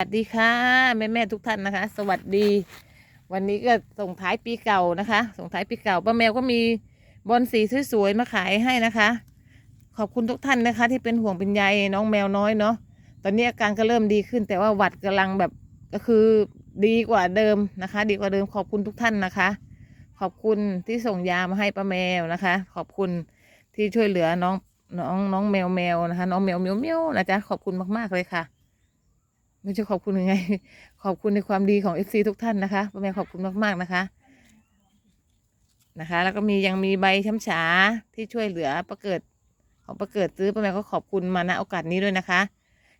สวัสดีค่ะแม่แม่ทุกท่านนะคะ สวัสดี วันนี้ก็ส่งท้ายปีเก่านะคะ ส่งท้ายปีเก่าป้าแมวก็มีบอลสีสวยๆมาขายให้นะคะ ขอบคุณทุกท่านนะคะ ที่เป็นห่วงเป็นใยน้องแมวน้อยเนาะตอนนี้อาการก็เริ่มดีขึ้น แต่ว่าหวัดกำลังแบบก็คือดีกว่าเดิมนะคะ ดีกว่าเดิมขอบคุณทุกท่านนะคะ ขอบคุณที่ส่งยามาให้ป้าแมวนะคะ ขอบคุณที่ช่วยเหลือน้องน้องน้องแมวแมวนะคะ น้องแมวเมียวเมียวนะจ๊ะขอบคุณมากๆเลยค่ะ ไม่ใช่ขอบคุณยังไง ขอบคุณในความดีของเอฟซีทุกท่านนะคะป้าแมวขอบคุณมากๆนะคะ นะคะ แล้วก็มียังมีใบช้ำฉาที่ช่วยเหลือประเกิดของประเกิดซื้อป้าแมวก็ขอบคุณมาณโอกาสนี้ด้วยนะคะ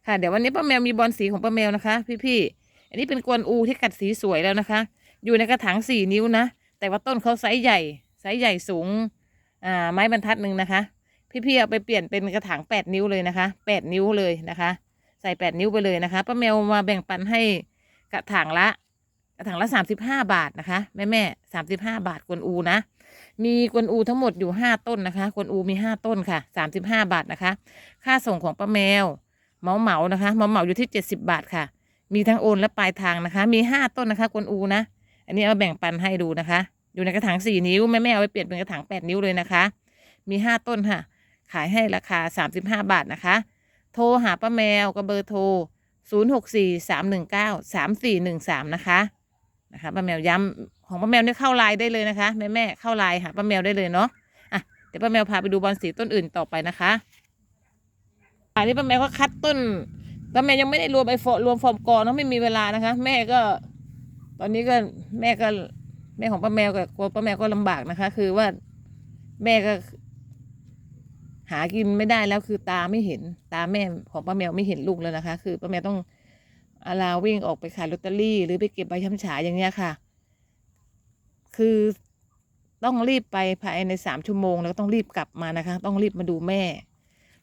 ค่ะ เดี๋ยววันนี้ป้าแมวมีบอลสีของป้าแมวนะคะ พี่ๆอันนี้เป็นกวนอูที่กัดสีสวยแล้วนะคะ อยู่ในกระถางสี่นิ้วนะแต่ว่าต้นเขาไซส์ใหญ่ไซส์ใหญ่สูงอ่าไม้บรรทัดหนึ่งนะคะ พี่ๆเอาไปเปลี่ยนเป็นกระถางแปดนิ้วเลยนะคะแปดนิ้วเลยนะคะ ใส่แปดนิ้วไปเลยนะคะป้าแมวมาแบ่งปันให้กระถางละกระถางละสามสิบห้าบาทนะคะ แม่แม่สามสิบห้าบาทกวนอูนะ มีกวนอูทั้งหมดอยู่ห้าต้นนะคะกวนอูมีห้าต้นค่ะสามสิบห้าบาทนะคะ ค่าส่งของป้าแมวเหมาเหมานะคะเหมาเหมาอยู่ที่เจ็ดสิบาทค่ะ มีทั้งโอนและปลายทางนะคะ มีห้าต้นนะคะกวนอูนะ อันนี้เอาแบ่งปันให้ดูนะคะ อยู่ในกระถางสี่นิ้วแม่แม่เอาไปเปลี่ยนเป็นกระถางแปดนิ้วเลยนะคะ มีห้าต้นค่ะ ขายให้ราคาสามสิบห้าบาทนะคะ โทรหาป้าแมวกับเบอร์โทร 0 6 4 3 1 9 3 4 1 3 นะคะนะคะป้าแมวย้ำของป้าแมวเนี่ยเข้าไลน์ได้เลยนะคะแม่แม่ๆเข้าไลน์หาป้าแมวได้เลยเนาะอะเดี๋ยวป้าแมวพาไปดูบอลสีต้นอื่นต่อไปนะคะอันนี้ป้าแมวก็คัดต้นป้าแมวยังไม่ได้รวมไอโฟรวมฟอร์มกอเนาะไม่มีเวลานะคะ แม่ก็ ตอนนี้ก็แม่ก็แม่ของป้าแมวกับกลัวป้าแมวก็ลำบากนะคะ คือว่าแม่ก็ หากินไม่ได้แล้วคือตาไม่เห็นตาแม่ของป้าแมวไม่เห็นลูกแล้วนะคะ คือป้าแมวต้องอาลาวิ่งออกไปขายลอตเตอรี่ หรือไปเก็บใบช้ำฉาอย่างเงี้ยค่ะ คือต้องรีบไปภายในสามชั่วโมง แล้วก็ต้องรีบกลับมานะคะ ต้องรีบมาดูแม่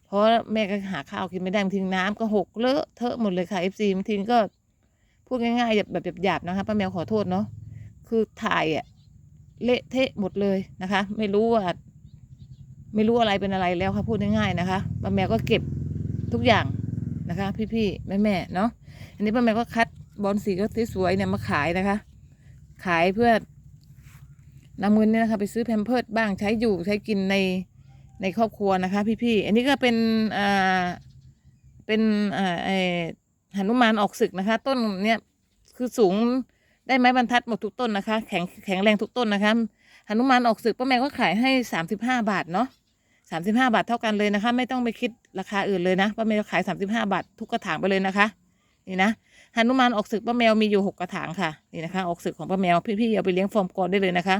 เพราะแม่ก็หาข้าวกินไม่ได้บางทีน้ำก็หกเลอะเทอะหมดเลยค่ะเอฟซีบางทีก็พูดง่ายๆแบบหยาบๆนะคะป้าแมวขอโทษเนาะคือถ่ายอะเละเทะหมดเลยนะคะ ไม่รู้ว่า ไม่รู้อะไรเป็นอะไรแล้วค่ะพูดง่ายๆนะคะป้าแมวก็เก็บทุกอย่างนะคะ พี่ๆแม่ๆเนาะอันนี้ป้าแมวก็คัดบอลสีก็สวยๆเนี่ยมาขายนะคะ ขายเพื่อนำเงินเนี่ยนะคะไปซื้อแพมเพิร์ดบ้างใช้อยู่ใช้กินในในครอบครัวนะคะ พี่ๆอันนี้ก็เป็นอ่าเป็นอ่าไอหนุมานออกศึกนะคะ ต้นเนี่ยคือสูงได้ไม้บรรทัดหมดทุกต้นนะคะ แข็งแข็งแรงทุกต้นนะคะหนุมานออกศึกป้าแมวก็ขายให้สามสิบห้าบาทเนาะ สามสิบห้าบาทเท่ากันเลยนะคะ ไม่ต้องไปคิดราคาอื่นเลยนะป้าแมวขายสามสิบห้าบาททุกกระถางไปเลยนะคะ นี่นะหนุมานออกศึกป้าแมวมีอยู่หกกระถางค่ะนี่นะคะ ออกศึกของป้าแมวพี่ๆเอาไปเลี้ยงฟอร์มกอได้เลยนะคะ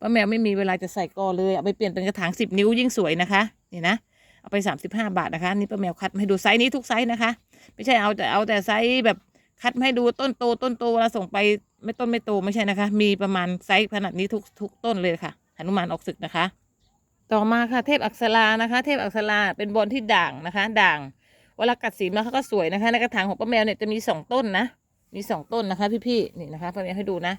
ป้าแมวไม่มีเวลาจะใส่กอเลยเอาไปเปลี่ยนเป็นกระถางสิบนิ้วยิ่งสวยนะคะนี่นะเอาไปสามสิบห้าบาทนะคะนี่ป้าแมวคัดให้ดูไซส์นี้ทุกไซส์นะคะ ไม่ใช่เอาแต่เอาแต่ไซส์แบบคัดให้ดูต้นโตต้นโตเวลาส่งไปไม่ต้นไม่โตไม่ใช่นะคะ มีประมาณไซส์ขนาดนี้ทุกทุกต้นเลยค่ะหนุมานออกศึกนะคะ ต่อมาค่ะเทพอักษรานะคะ เทพอักษราเป็นบอลที่ด่างนะคะ ด่างเวลากัดสีมาเขาก็สวยนะคะ ในกระถางของป้าแมวเนี่ยจะมีสองต้นนะ มีสองต้นนะคะ พี่ๆนี่นะคะป้าแมวให้ดูนะ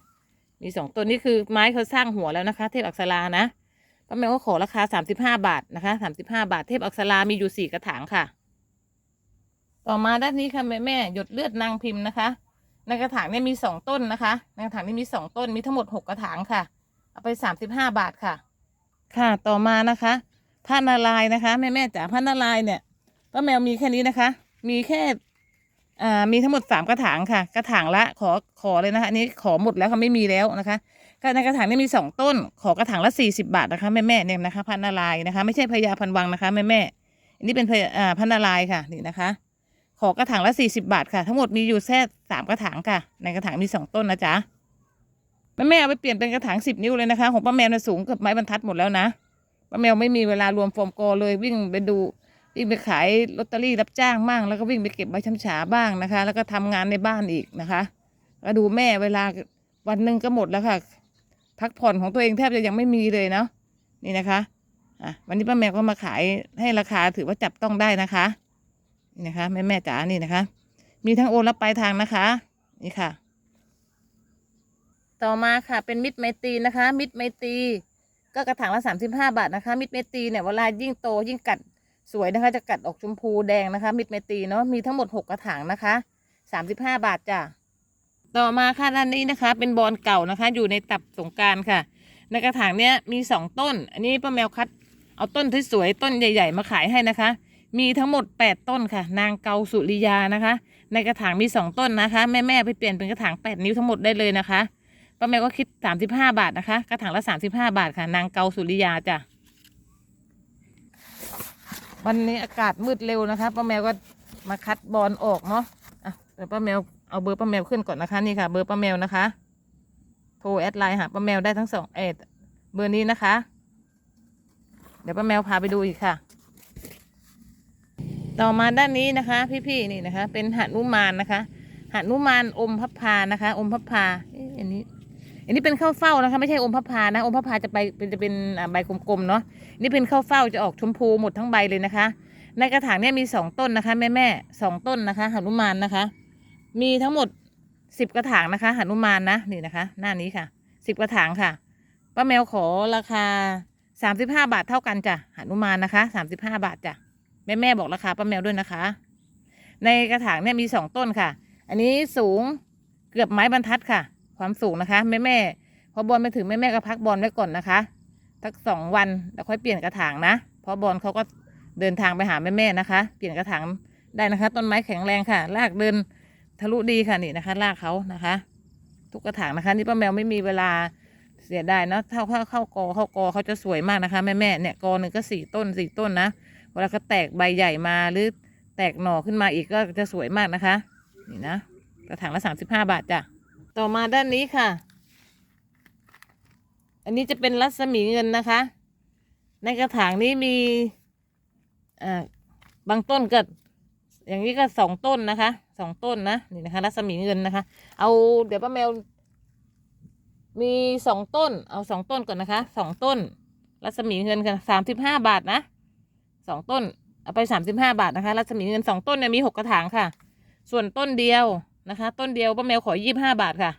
มีสองต้นนี่คือไม้เขาสร้างหัวแล้วนะคะ เทพอักษรานะป้าแมวก็ขอราคาสามสิบห้าบาทนะคะสามสิบห้าบาท เทพอักษรามีอยู่สี่กระถางค่ะ ต่อมาด้านนี้ค่ะแม่แม่หยดเลือดนางพิมพ์นะคะ ในกระถางเนี่ยมีสองต้นนะคะ ในกระถางนี้มีสองต้นมีทั้งหมดหกกระถางค่ะ เอาไปสามสิบห้าบาทค่ะ ค่ะต่อมานะคะผ้านาลายณ์นะคะ แม่แม่จ๋าผ้านาลายณ์เนี่ยป้าแมวมีแค่นี้นะคะ มีแค่อ่ามีทั้งหมดสามกระถางค่ะ กระถางละขอขอเลยนะคะอันนี้ขอหมดแล้วค่ะไม่มีแล้วนะคะก็ในกระถางนี้มีสองต้น ขอกระถางละสี่สิบาทนะคะแม่แม่เนี่ยนะคะผ้านาลายนะคะ ไม่ใช่พญาพันวังนะคะแม่แม่อันนี้เป็นพญาอ่าผ้านาลายค่ะนี่นะคะ ขอกระถางละสี่สิบาทค่ะ ทั้งหมดมีอยู่แค่สามกระถางค่ะ ในกระถางมีสองต้นนะจ๊ะ แม่แม่เอาไปเปลี่ยนเป็นกระถางสิบนิ้วเลยนะคะ ของป้าแมวเนี่ยสูงเกือบไม้บรรทัดหมดแล้วนะป้าแมวไม่มีเวลารวมโฟอร์มกอเลยวิ่งไปดูวิ่งไปขายลอตเตอรี่รับจ้างบ้างแล้วก็วิ่งไปเก็บใบช้ำฉาบ้างนะคะ แล้วก็ทำงานในบ้านอีกนะคะก็ดูแม่เวลาวันหนึ่งก็หมดแล้วค่ะ พักผ่อนของตัวเองแทบจะยังไม่มีเลยเนาะนี่นะคะอะวันนี้ป้าแมวก็มาขายให้ราคาถือว่าจับต้องได้นะคะนี่นะคะแม่แม่จ๋านี่นะคะ มีทั้งโอนและปลายทางนะคะ นี่ค่ะ ต่อมาค่ะเป็นมิตรไมตรีนะคะ มิตรไมตรีก็กระถางละสามสิบห้าบาทนะคะ มิตรไมตรีเนี่ยเวลายิ่งโตยิ่งกัดสวยนะคะ จะกัดออกชมพูแดงนะคะ มิตรไมตรีเนาะมีทั้งหมดหกกระถางนะคะสามสิบห้าบาทจ้ะต่อมาค่ะด้านนี้นะคะ เป็นบอลเก่านะคะ อยู่ในตับสงการค่ะ ในกระถางเนี้ยมีสองต้น อันนี้ป้าแมวคัดเอาต้นที่สวยๆต้นใหญ่ ๆ มาขายให้นะคะ มีทั้งหมดแปดต้นค่ะ นางเกาสุริยานะคะ ในกระถางมีสองต้นนะคะ แม่ๆไปเปลี่ยนเป็นกระถางแปดนิ้วทั้งหมดได้เลยนะคะ ป้าแมวก็คิดสามสิบห้าบาทนะคะ กระถางละสามสิบห้าบาทค่ะ นางเกาสุริยาจ้ะ วันนี้อากาศมืดเร็วนะคะป้าแมวก็มาคัดบอลออกเนาะอะเดี๋ยวป้าแมวเอาเบอร์ป้าแมวขึ้นก่อนนะคะนี่ค่ะ เบอร์ป้าแมวนะคะ โทรแอดไลน์หาป้าแมวได้ทั้งสองเอ็ดเบอร์นี้นะคะ เดี๋ยวป้าแมวพาไปดูอีกค่ะ ต่อมาด้านนี้นะคะ พี่ๆนี่นะคะ เป็นหนุมานนะคะหนุมานอมพับพานะคะ อมพับพา อันนี้เป็นข้าวเฝ้านะคะไม่ใช่อมพับพานะอมพับพาจะไปเป็นจะเป็นใบกลมๆเนาะนี่เป็นข้าวเฝ้าจะออกชมพูหมดทั้งใบเลยนะคะ ในกระถางเนี่ยมีสองต้นนะคะ แม่แม่ๆสองต้นนะคะหนุมานนะคะ มีทั้งหมดสิบกระถางนะคะหนุมานนะนี่นะคะ หน้านี้ค่ะสิบกระถางค่ะป้าแมวขอราคาสามสิบห้าบาทเท่ากันจ้ะหนุมานนะคะสามสิบห้าบาทจ้ะแม่แม่ๆบอกราคาป้าแมวด้วยนะคะ ในกระถางเนี่ยมีสองต้นค่ะ อันนี้สูงเกือบไม้บรรทัดค่ะ ความสูงนะคะแม่แม่พอบอลไปถึงแม่แม่ก็พักบอลไว้ก่อนนะคะสักสองวันแล้วค่อยเปลี่ยนกระถางนะเพราะบอลเขาก็เดินทางไปหาแม่แม่นะคะ เปลี่ยนกระถางได้นะคะ ต้นไม้แข็งแรงค่ะรากเดินทะลุดีค่ะนี่นะคะรากเขานะคะ ทุกกระถางนะคะ นี่ป้าแมวไม่มีเวลาเสียดายเนาะเข้าเข้าเข้ากอเข้ากอเขาจะสวยมากนะคะแม่แม่เนี่ยกอหนึ่งก็สี่ต้นสี่ต้นนะเวลาเขาแตกใบใหญ่มาหรือแตกหน่อขึ้นมาอีกก็จะสวยมากนะคะ นี่นะกระถางละสามสิบห้าบาทจ้ะ ต่อมาด้านนี้ค่ะ อันนี้จะเป็นรัศมีเงินนะคะ ในกระถางนี้มีอ่าบางต้นก็อย่างนี้ก็สองต้นนะคะสองต้นนะนี่นะคะ รัศมีเงินนะคะ เอาเดี๋ยวป้าแมว มีสองต้น เอาสองต้นก่อนนะคะสองต้น รัศมีเงินค่ะสามสิบห้าบาทนะสองต้นเอาไปสามสิบห้าบาทนะคะ รัศมีเงินสองต้นเนี่ยมีหกกระถางค่ะ ส่วนต้นเดียว นะคะ ต้นเดียวป้าแมวขอยี่บห้าบาทค่ะ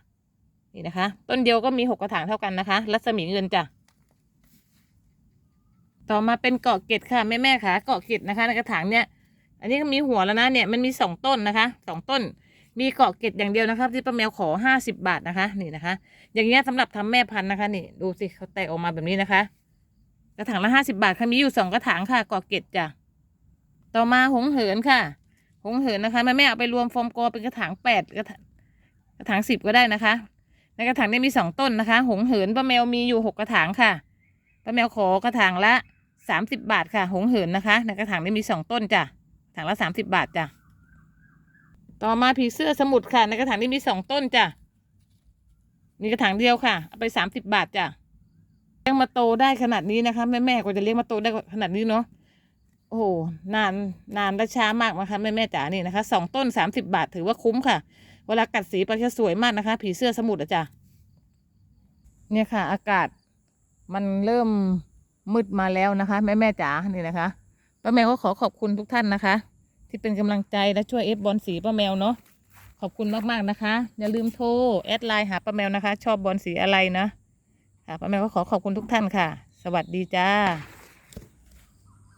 นี่นะคะ ต้นเดียวก็มีหกกระถางเท่ากันนะคะ รัศมีเงินจ้ะต่อมาเป็นเกาะเกตค่ะแม่แม่ค่ะเกาะเกตนะคะในกระถางเนี่ย อันนี้ก็มีหัวแล้วนะเนี่ยมันมีสองต้นนะคะสองต้น มีเกาะเกตอย่างเดียวนะครับ ที่ป้าแมวขอห้าสิบบาทนะคะ นี่นะคะ อย่างเงี้ยสำหรับทำแม่พันธุ์นะคะ นี่ดูสิเขาแตกออกมาแบบนี้นะคะ กระถางละห้าสิบาทค่ะมีอยู่สองกระถางค่ะเกาะเกตจ้ะต่อมาหงเหินค่ะ หงเหินนะคะแม่แม่เอาไปรวมโฟมกอเป็นกระถางแปดกระถางกระถางสิบก็ได้นะคะ ในกระถางนี้มีสองต้นนะคะ หงเหินป้าแมวมีอยู่หกกระถางค่ะป้าแมวขอกระถางละสามสิบบาทค่ะ หงเหินนะคะ ในกระถางนี้มีสองต้นจ้ะถางละสามสิบบาทจ้ะต่อมาผีเสื้อสมุทรค่ะ ในกระถางนี้มีสองต้นจ้ะมีกระถางเดียวค่ะเอาไปสามสิบบาทจ้ะเลี้ยงมาโตได้ขนาดนี้นะคะแม่แม่กว่าจะเลี้ยงมาโตได้ขนาดนี้เนาะ โอ้โหนานนานและช้ามากนะคะแม่แม่จ๋านี่นะคะสองต้นสามสิบาทถือว่าคุ้มค่ะ เวลากัดสีไปจะสวยมากนะคะ ผีเสื้อสมุทรอะจ้ะเนี่ยค่ะ อากาศมันเริ่มมืดมาแล้วนะคะ แม่แม่จ๋านี่นะคะป้าแมวก็ขอขอบคุณทุกท่านนะคะ ที่เป็นกำลังใจและช่วยเอฟบอลสีป้าแมวเนาะขอบคุณมากๆนะคะ อย่าลืมโทรแอดไลน์หาป้าแมวนะคะ ชอบบอลสีอะไรนะค่ะป้าแมวก็ขอขอบคุณทุกท่านค่ะ สวัสดีจ้า